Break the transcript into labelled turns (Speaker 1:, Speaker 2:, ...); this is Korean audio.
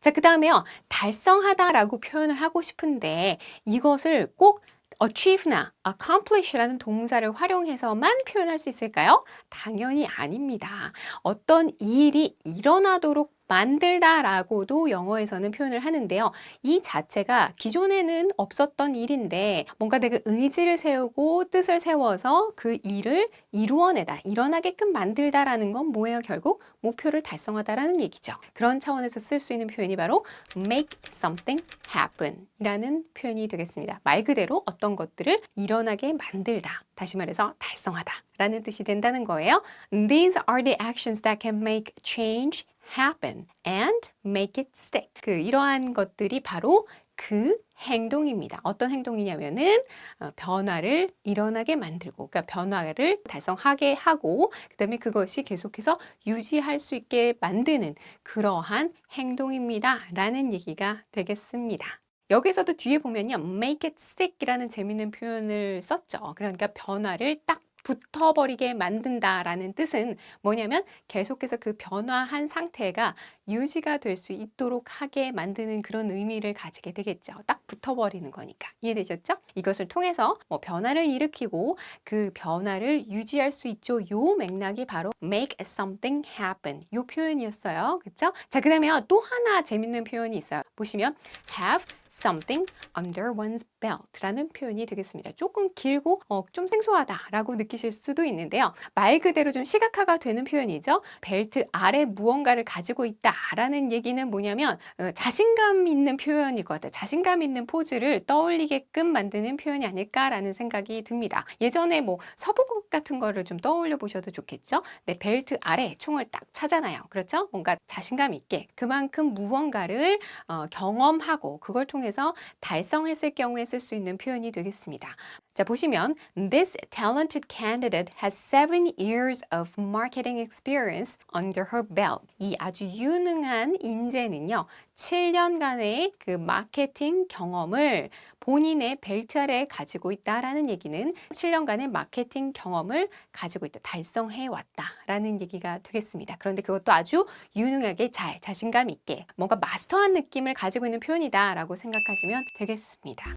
Speaker 1: 자, 그 다음에요. 달성하다라고 표현을 하고 싶은데 이것을 꼭 achieve나 accomplish라는 동사를 활용해서만 표현할 수 있을까요? 당연히 아닙니다. 어떤 일이 일어나도록 만들다라고도 영어에서는 표현을 하는데요. 이 자체가 기존에는 없었던 일인데 뭔가 내가 의지를 세우고 뜻을 세워서 그 일을 이루어내다, 일어나게끔 만들다라는 건 뭐예요? 결국 목표를 달성하다라는 얘기죠. 그런 차원에서 쓸 수 있는 표현이 바로 make something happen 이라는 표현이 되겠습니다. 말 그대로 어떤 것들을 일어나게 만들다. 다시 말해서 달성하다 라는 뜻이 된다는 거예요. These are the actions that can make change happen and make it stick. 그 이러한 것들이 바로 그 행동입니다. 어떤 행동이냐면은 어, 변화를 일어나게 만들고, 그러니까 변화를 달성하게 하고, 그다음에 그것이 계속해서 유지할 수 있게 만드는 그러한 행동입니다라는 얘기가 되겠습니다. 여기서도 뒤에 보면요, make it stick이라는 재밌는 표현을 썼죠. 그러니까 변화를 딱 붙어버리게 만든다라는 뜻은 뭐냐면 계속해서 그 변화한 상태가 유지가 될 수 있도록 하게 만드는 그런 의미를 가지게 되겠죠. 딱 붙어버리는 거니까. 이해되셨죠? 이것을 통해서 뭐 변화를 일으키고 그 변화를 유지할 수 있죠. 요 맥락이 바로 make something happen. 요 표현이었어요. 그쵸? 자, 그 다음에 또 하나 재밌는 표현이 있어요. 보시면 have something under one's belt라는 표현이 되겠습니다. 조금 길고 어, 좀 생소하다라고 느끼실 수도 있는데요. 말 그대로 좀 시각화가 되는 표현이죠. 벨트 아래 무언가를 가지고 있다라는 얘기는 뭐냐면 어, 자신감 있는 표현일 것 같아요. 자신감 있는 포즈를 떠올리게끔 만드는 표현이 아닐까라는 생각이 듭니다. 예전에 뭐 서부극 같은 거를 좀 떠올려 보셔도 좋겠죠. 네, 벨트 아래 총을 딱 차잖아요. 그렇죠? 뭔가 자신감 있게 그만큼 무언가를 어, 경험하고 그걸 통해 서 달성했을 경우에 쓸 수 있는 표현이 되겠습니다. 자, 보시면 This talented candidate has seven years of marketing experience under her belt. 이 아주 유능한 인재는요. 7년간의 그 마케팅 경험을 본인의 벨트 아래에 가지고 있다라는 얘기는 7년간의 마케팅 경험을 가지고 있다, 달성해 왔다라는 얘기가 되겠습니다. 그런데 그것도 아주 유능하게 잘 자신감 있게 뭔가 마스터한 느낌을 가지고 있는 표현이다라고 생각하시면 되겠습니다.